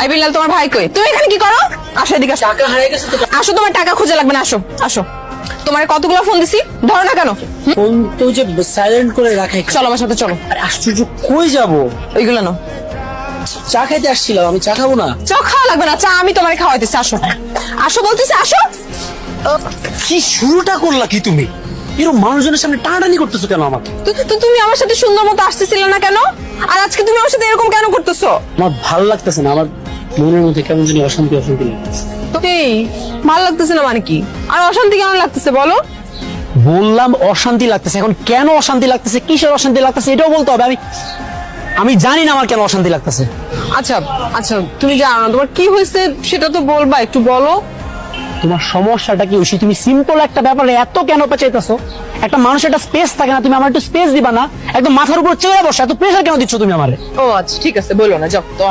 I Bilal তোমার ভাই কই? তুমি এখানে কি করো? আসো এদিকে আসো। টাকা হারিয়ে গেছে তো। আসো তোমার টাকা খুঁজে লাগবে না আসো আসো। তোমার কতগুলো ফোন দিছি? ধরো না কেন। ফোন তো যে সাইলেন্ট করে রাখে চলো আমার সাথে চলো। আরে আশ্চর্য কই যাব? ওইগুলো নাও। চা খাইতে আসছিলাম আমি চা খাব না? চা খাওয়া লাগবে না চা আমি তোমার খাওয়াইতেছি আসো। আসো বলতেছি আসো। কি শুরুটা করলা কি তুমি? এরকম মানুষজনের সামনে টানাটানি করতেছো কেন আমাকে? তুমি আমার সাথে সুন্দর মতো আসতেছিলে না কেন? আর আজকে তুমি আমার সাথে এরকম কেন করতেছো? আমার ভালো লাগতেছে না আমার মনের মধ্যে কেমন জানি অশান্তি অশান্তি লাগতেছে। এই ভালো লাগতেছে না মানে কি? আর অশান্তি কেন লাগতেছে বলো? বললাম অশান্তি লাগতেছে এখন কেন অশান্তি লাগতেছে? কিসের অশান্তি লাগতেছে? এটাও বলতে হবে। আমি আমি জানি না আমার কেন অশান্তি লাগতেছে। আচ্ছা আচ্ছা তুমি জানো না তোমার কি হয়েছে সেটা তো বলবা একটু বলো। তোমার সমস্যাটা কি হয়েছে তুমি সিম্পল একটা ব্যাপারে এত কেন পেঁচাইতেছো? একটা মানুষের একটা স্পেস থাকে না তুমি আমার একটু স্পেস দিবা না। একদম মাথার উপর চেয়ে বসে এত প্রেশার কেন দিচ্ছ তুমি আমারে? ও আচ্ছা ঠিক আছে বলো না যাও তোমার